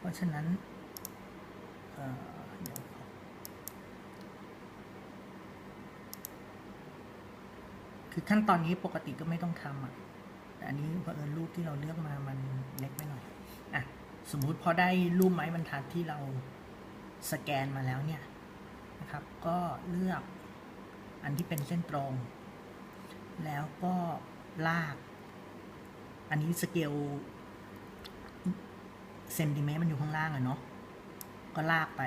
เพราะฉะนั้นเดี๋ยวคือขั้นตอนนี้ปกติก็ไม่ต้องทำอะแต่อันนี้เผอิญรูปที่เราเลือกมามันเล็กไปหน่อยอะสมมุติพอได้รูปไม้บรรทัดที่เราสแกนมาแล้วเนี่ยนะครับ ก็เลือกอันที่เป็นเส้นตรง แล้วก็ลาก อันนี้สเกล เซนติเมตรมันอยู่ข้างล่างอะเนาะก็ลากไป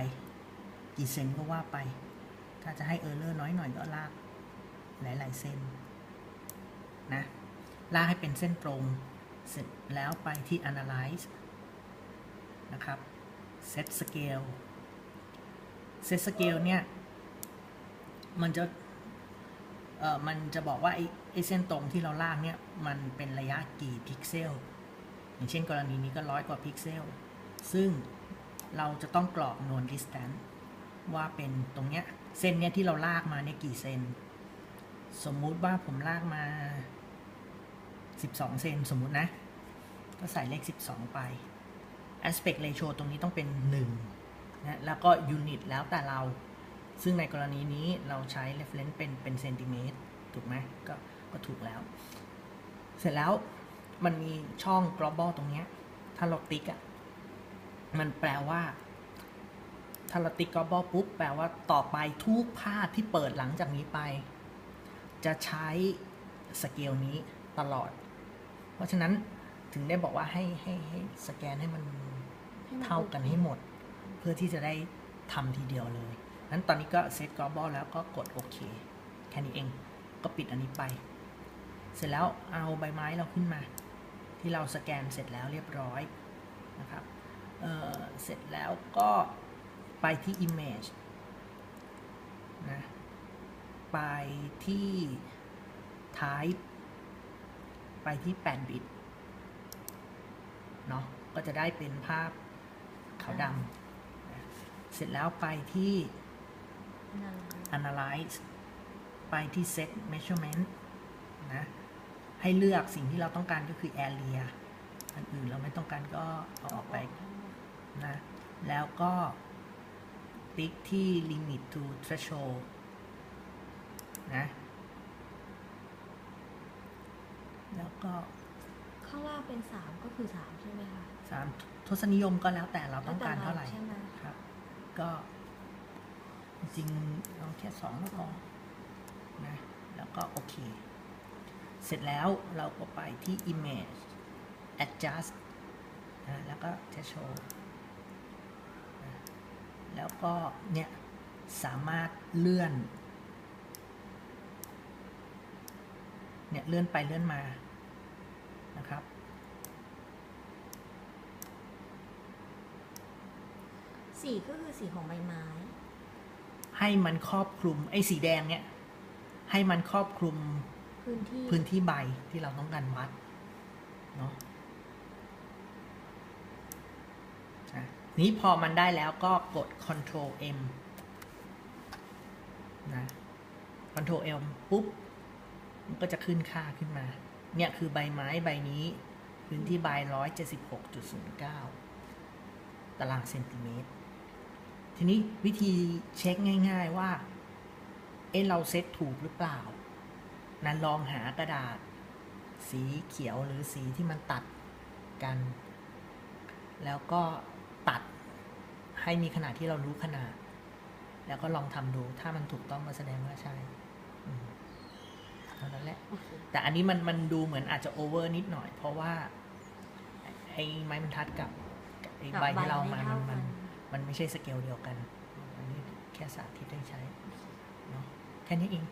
กี่เซนก็ว่าไป ถ้าจะให้เออร์เลอร์น้อยหน่อยก็ลาก หลายๆเซนนะลากให้เป็นเส้นตรงเสร็จแล้วไปที่ analyze นะครับ set scale set scale เนี่ย มันจะเอ่อมันจะบอกว่าไอ้ไอ้เส้นตรงที่เราลากเนี่ย มันเป็นระยะกี่พิกเซล อย่างเช่นกรณีนี้ก็ร้อยกว่าพิกเซล ซึ่งเราจะต้องกรอก known distance ว่าเป็นตรงเนี้ยเส้นเนี้ยที่เราลากมาเนี่ยกี่เซน สมมุติว่าผมลากมา 12 เซนสมมุตินะ ก็ใส่เลข 12 ไป aspect ratio ตรงนี้ต้องเป็น 1 นะ แล้วก็ unit แล้วแต่เรา ซึ่งในกรณีนี้เราใช้ reference เป็นเป็นเซนติเมตร ถูกไหมก็ก็ถูกแล้ว เสร็จแล้ว มันมีช่อง global ตรงเนี้ย ถ้าเราติ๊กอะ่ะ มันแปลว่า ถ้าเราติ๊ก global ปุ๊บ แปลว่าต่อไปทุกภาพที่เปิดหลังจากนี้ไป จะใช้สเกลนี้ตลอด เพราะฉะนั้นถึงได้บอกว่าให้ให้ให้สแกนให้มันให้มันเท่ากันให้หมด เพื่อที่จะได้ทำทีเดียวเลยนั้นตอนนี้ก็เซต global แล้วก็กดโอเค แค่นี้เอง ก็ปิดอันนี้ไป เสร็จแล้วเอาใบไม้เราขึ้นมา ที่เราสแกนเสร็จแล้วเรียบร้อยนะครับเอ่อเสร็จแล้วก็ไปที่ image นะไปที่ type ไปที่8บิตเนาะก็จะได้เป็นภาพขาวดำนะเสร็จแล้วไปที่นั่น analyze ไปที่ set measurement นะ ให้เลือกสิ่งที่เราต้องการก็คือ area อันอื่นเราไม่ต้องการก็เอาออกไปนะแล้วก็ติ๊กที่ limit to threshold นะแล้วก็ข้างล่างเป็นสามก็คือสามใช่ไหมคะสามทศนิยมก็แล้วแต่เราต้องการเท่าไหร่ใช่ไหมครับก็จริงๆเอาแค่สองก็พอนะแล้วก็โอเคเส ร็จแล้วเราก็ไปที่ image adjust นะแล้วก็ threshold นะแล้วก็เนี่ย สามารถเลื่อน เนี่ยเลื่อนไปเลื่อนมานะครับ สีก็คือสีของใบไม้ ให้มันครอบคลุมไอ้สีแดงเนี่ย ให้มันครอบคลุม พื้นที่พื้นที่ใบที่เราต้องการวัดเนาะนี้พอมันได้แล้วก็กด Ctrl M นะ Ctrl M ปุ๊บ มันก็จะขึ้นค่าขึ้นมา เนี่ยคือใบไม้ใบนี้ พื้นที่ใบ176.09ตารางเซนติเมตร ทีนี้วิธีเช็คง่าย ๆว่า เอ๊ะเราเซตถูกหรือเปล่า นั้นลองหากระดาษ สีเขียวหรือสีที่มันตัดกัน แล้วก็ตัดให้มีขนาดที่เรารู้ขนาด แล้วก็ลองทำดูถ้ามันถูกต้องก็แสดงว่าใช่อืมเท่านั้นแหละโอเคแต่อันนี้มันมันดูเหมือนอาจจะโอเวอร์นิดหน่อย เพราะว่าไอ้ไม้บรรทัดกับกับไอ้ใบที่เราเอามามันมันมันไม่ใช่สเกลเดียวกัน อันนี้แค่สาธิตให้ใช้เนาะแค่นี้เอง